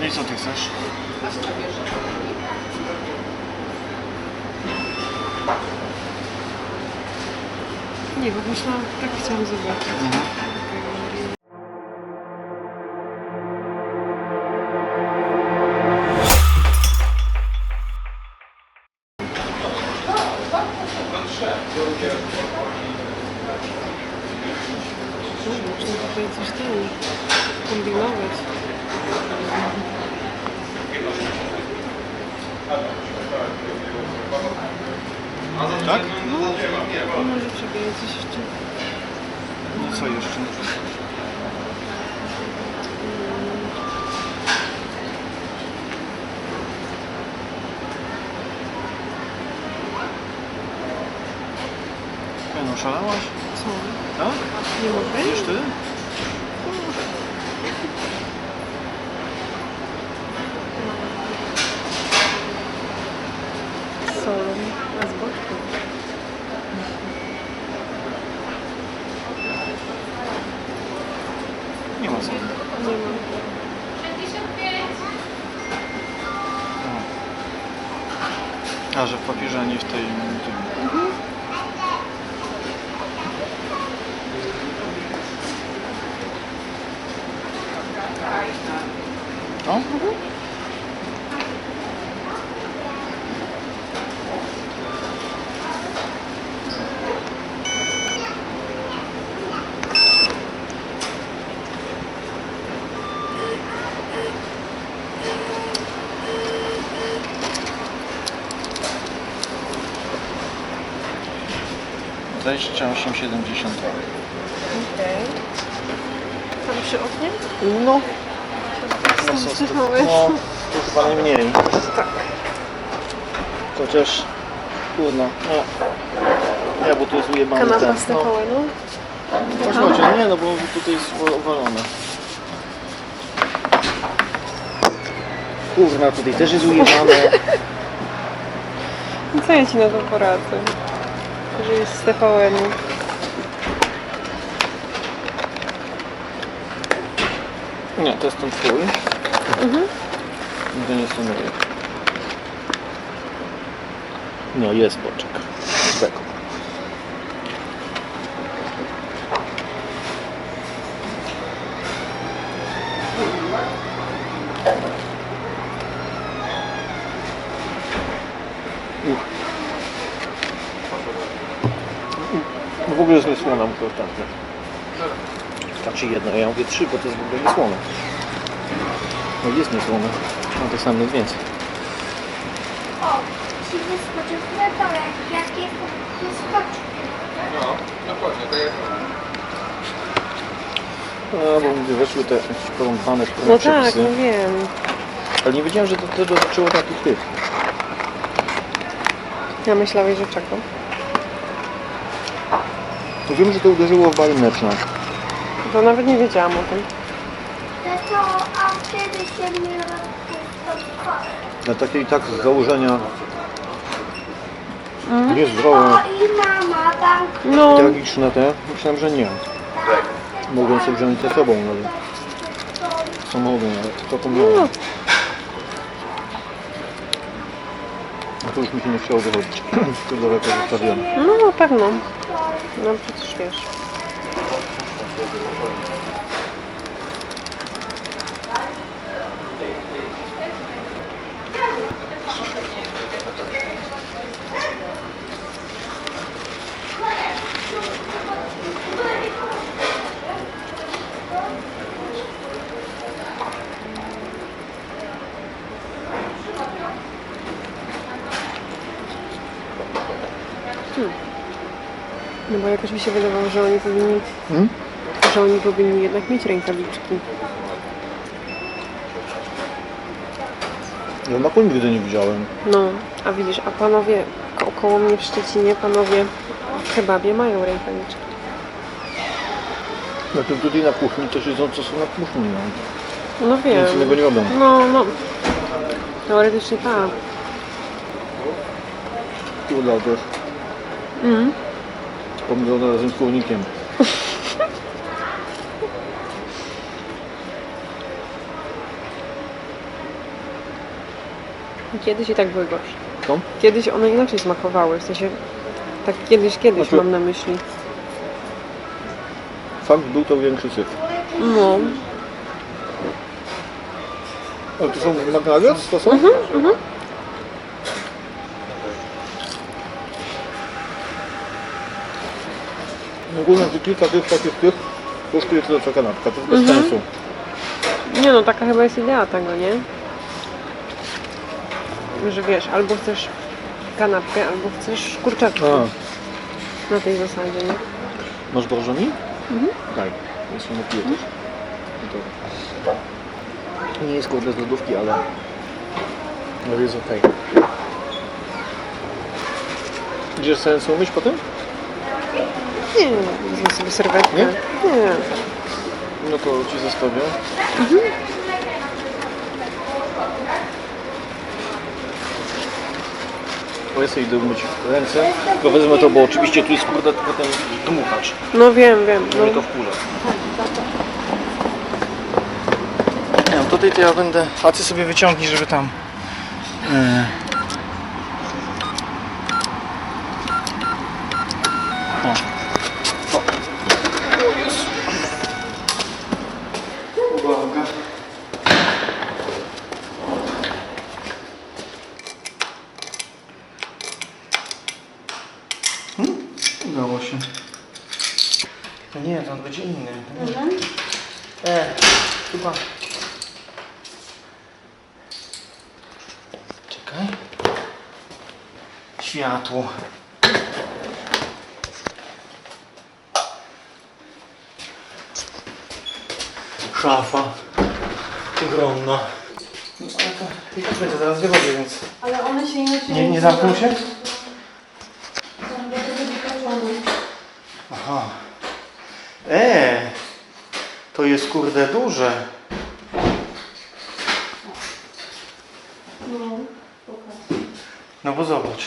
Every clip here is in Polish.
No i co ty chcesz? Nie, bo myślałam, tak chciałam zobaczyć. No, Można tutaj coś tam kombinować. Tak? No, może przebiję coś jeszcze. No co jeszcze? No szalałaś? Nie mogę? Wiesz ty? Solą, a z boczku. Nie ma co. Nie ma. A, że w papierze, a nie w tej... O? Dwadzieścia osiem siedemdziesiąt dwa. Okej. Tam przy oknie? No. No, stefałeś. no, to chyba najmniej. Tak. Chociaż, kurno, no. Nie, bo tu jest ujebany Kanapa ten. z No, TVN-u? Chodź, chodź, ale nie, no bo tutaj jest owalone. Kurna, tutaj też jest ujebane. No co ja ci na to poradzę? Że jest z TVN-u. Nie, to jest ten twój. Mhm. To nie mój. No, jest boczek. No w ogóle jest niesłona, bo to. Znaczy jedna, ja mówię trzy, bo to jest w ogóle niesłone. No jest niesłone. No to sam jest więcej. O, ci wyskoczył kreatorek, jak jest wyskoczył. No, dokładnie, tak jak No, bo mówię, weszły te jakieś porąbane No tak, przepisy. no wiem. Ale nie wiedziałem, że to, to dotyczyło takich tych. Ja myślałeś, że czego? Wiem, że to uderzyło w Balineczna. To nawet nie wiedziałam o tym. To to, a wtedy się nie rozpuszczał. Na takie i tak z założenia Mhm. niezdrowe, O, i mama, bank. No, tragiczne te. Myślałem, że nie. Mogłem sobie wziąć ze sobą, ale co mogę, ale to no. pomyliłem. A to już mi się nie chciało wychodzić. Tu daleko zostawiłem. no na pewno. No przecież wiesz. No bo jakoś mi się wydawało, że oni powinni, Hmm? Że oni powinni jednak mieć rękawiczki. Ja maku nigdy nie widziałem. No, a widzisz, a panowie ko- koło mnie w Szczecinie, panowie w kebabie mają rękawiczki. Znaczy tutaj na kuchni to siedzą co są na kuchni. No. No wiem. Nic innego nie robią. No, no. Teoretycznie tak. To jest Mhm. pomidor razem z kurnikiem. Kiedyś i tak były gorsze. Co? Kiedyś one inaczej smakowały, w sensie tak kiedyś, kiedyś Znaczy- mam na myśli. Fakt był to większy syf. No, Ale to są McNuggets? To są? Ogólnie tych kilka tych takich tych kosztuje tyle co kanapka, to jest bez sensu. nie no, taka chyba jest idea tego, nie? Że wiesz, albo chcesz kanapkę, albo chcesz kurczaczki. Na tej zasadzie, nie? masz bożoni? Mhm. Tak, jest też. No to... Nie jest kurde z lodówki, ale... Ale jest okej. Idziesz sobie umyć potem? Nie, wezmę sobie serwetkę. Nie? Nie. No to ci zostawię. Bo ja sobie idę umyć ręce. Tylko wezmę to, bo oczywiście tu jest kurde potem dmuchacz. No wiem, wiem. No. Mnie No. to wkurza. Nie, no tutaj to ja będę... A ty sobie wyciągnij, żeby tam... O. O. O Jezu. Uwaga. Hmm? Udało się. No nie, to on będzie inny. E, chyba. Czekaj. Światło. Szafa. Ogromna. No ale to i tak będzie zaraz wychodzę, więc... Ale one się inaczej... Nie, nie zamknął się? Aha. E, to jest kurde duże. No bo zobacz.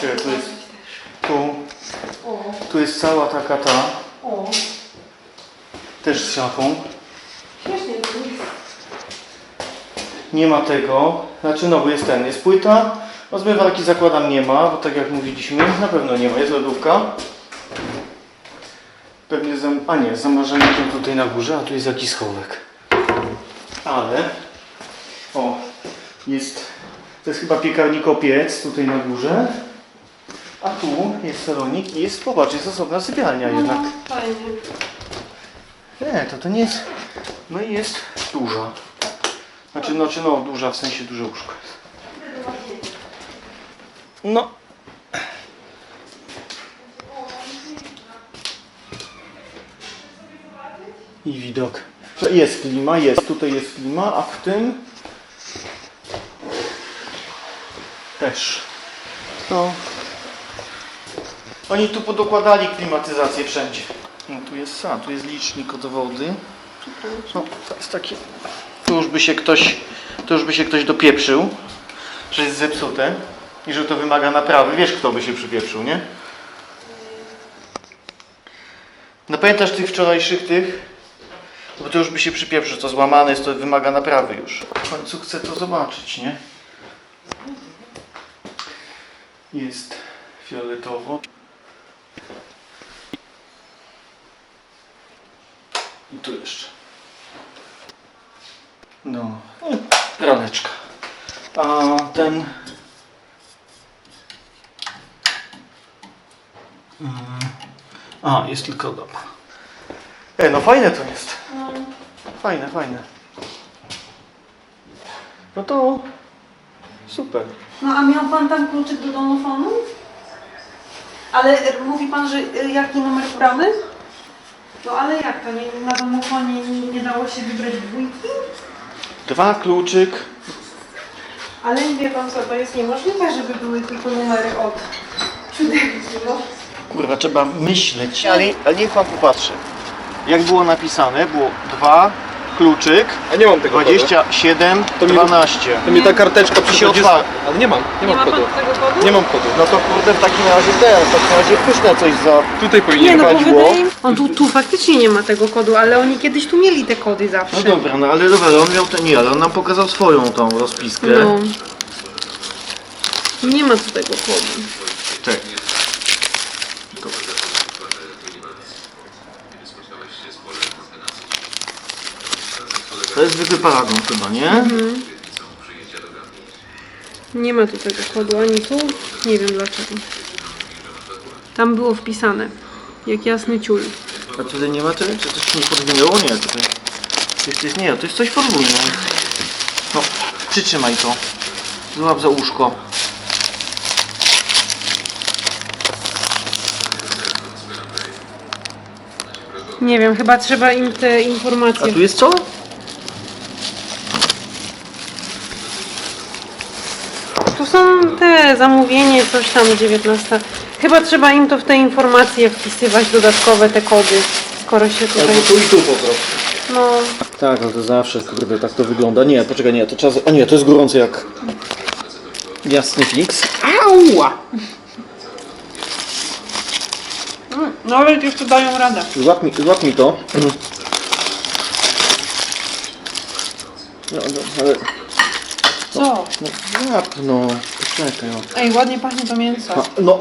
Czekaj, tu jest, tu, tu jest cała taka ta, O, też z szafą. Nie ma tego, znaczy no bo jest ten, jest płyta, no zmywarki zakładam nie ma, bo tak jak mówiliśmy, na pewno nie ma, jest lodówka. Pewnie zam... a nie, z zamrażalnikiem tutaj na górze, a tu jest jakiś schowek. Ale, o, jest, to jest chyba piekarnikopiec tutaj na górze, a tu jest salonik i jest, popatrz, jest osobna sypialnia jednak. Fajnie. Nie, to to nie jest, no i jest duża. Znaczy, no, czy no, duża, w sensie duże łóżko jest. No. I widok. Jest klima, jest, tutaj jest klima, a w tym też. No. Oni tu podokładali klimatyzację wszędzie. No tu jest a, tu jest licznik od wody. No, to jest taki. Tu już by się ktoś, tu już by się ktoś dopieprzył, że jest zepsute i że to wymaga naprawy. Wiesz kto by się przypieprzył, nie? No pamiętasz tych wczorajszych tych? Bo to już by się przypieprzył, to złamane jest, to wymaga naprawy już. W końcu chcę to zobaczyć, nie? Jest fioletowo. I tu jeszcze. No, praleczka. A ten... Mm, A, jest tylko dobra. E, no fajne to jest. Fajne, fajne. No to super. No a miał pan tam kluczyk do domofonu? Ale mówi pan, że e, jaki numer bramy? No ale jak to? Nie, na domofonie nie, nie dało się wybrać dwójki? Dwa kluczyk. Ale wie pan co, to jest niemożliwe, żeby były tylko numery od siódemki, no. Kurwa, trzeba myśleć. Ale, ale niech pan popatrzy. Jak było napisane, było dwa kluczyk, A nie mam tego 27, To mi- 12. kodu. To mi ta karteczka się przychodzi. otwarła. Ale nie mam, nie Nie mam ma pan kodu. tego kodu? Nie mam kodu. No to kurde w takim razie ten, w takim razie pyszne coś za... Tutaj Nie powinien no, bo chodziło. wydaje mi On tu, tu faktycznie nie ma tego kodu, ale oni kiedyś tu mieli te kody zawsze. No dobra, no ale dobra, ale on miał ten, nie, ale on nam pokazał swoją tą rozpiskę. No. Nie ma tu tego kodu. Tak. To jest zwykły paragon chyba, nie? Nie ma tu tego kodu ani tu. Nie wiem dlaczego. Tam było wpisane. Jak jasny ciul. A tutaj nie ma tego? Czy coś się nie podwinęło? Nie, tutaj. To jest, to jest, nie, to jest coś podwójne. No, przytrzymaj to. Złap za uszko. Nie wiem, chyba trzeba im te A informacje. tu jest co? Są te zamówienie, coś tam 19. Chyba trzeba im to w te informacje wpisywać dodatkowe te kody, skoro się tutaj. tu i tu po prostu. No, Tak, ale to zawsze, kurde, tak to wygląda. Nie, poczekaj, nie, to z- A nie, to jest gorące jak... Jasny fix. Ała! No ale jeszcze dają radę. Złap mi, złap mi to. No, no, ale... Co? No, złap, no. Poczekaj, no. Ej, ładnie pachnie to mięso. A, no.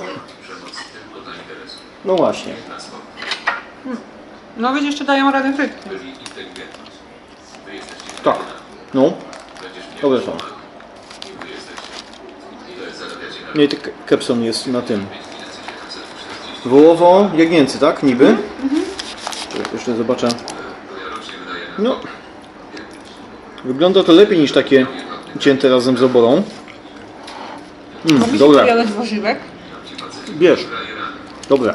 No właśnie. No więc jeszcze dają radę frytki. Tak. No. Dobre są. Nie, ty Kepson jest na tym. Wołowo, jagnięcy, tak? Niby? Mhm. Jeszcze zobaczę. No. Wygląda to lepiej niż takie cięte razem z oborą. Mm, dobra, warzywek? bierz. Dobra.